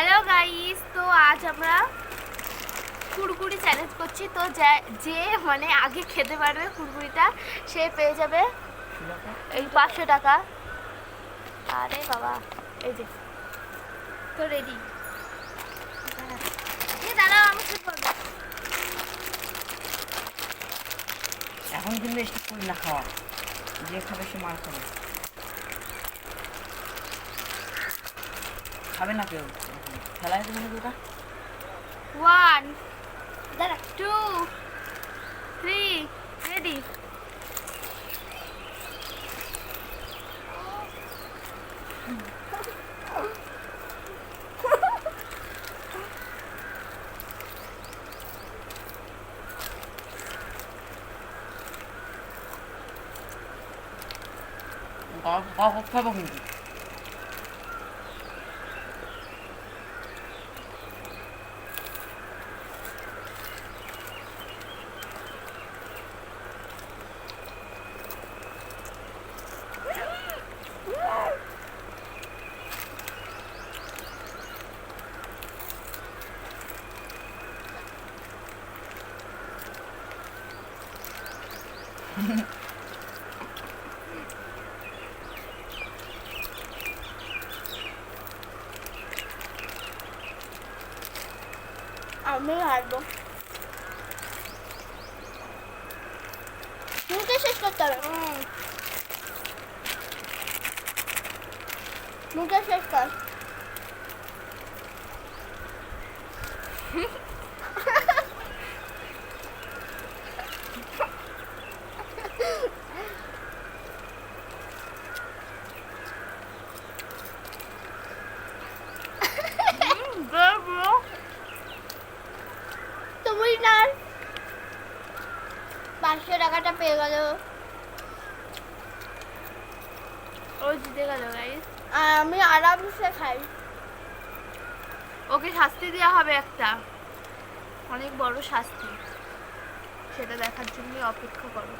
Hello guys তো আজ আমরা কুরকুরি চ্যালেঞ্জ করছি। তো যে মানে আগে খেতে পারবে কুরকুরিটা সে পেয়ে যাবে এই পাঁচশো টাকা। আরে বাবা, এই যে, তো রেডি দাঁড়াও, আমি এখন কিন্তু স্টিক করি না খাওয়া। যে খাবে সে মার খাবে। খাবে না কেউ। 잘라서 하는 거다. One, two, three, ready. 아, 아, 화박인지. Ah, meu ardo. Não deixa escutar. Nunca Não deixa escutar. পাঁচশো টাকাটা পেয়ে গেল। ও জিতে গেল গাইস আর আমি আরামসে খাই। ওকে শাস্তি দেওয়া হবে একটা। অনেক বড় শাস্তি। সেটা দেখার জন্য অপেক্ষা করো।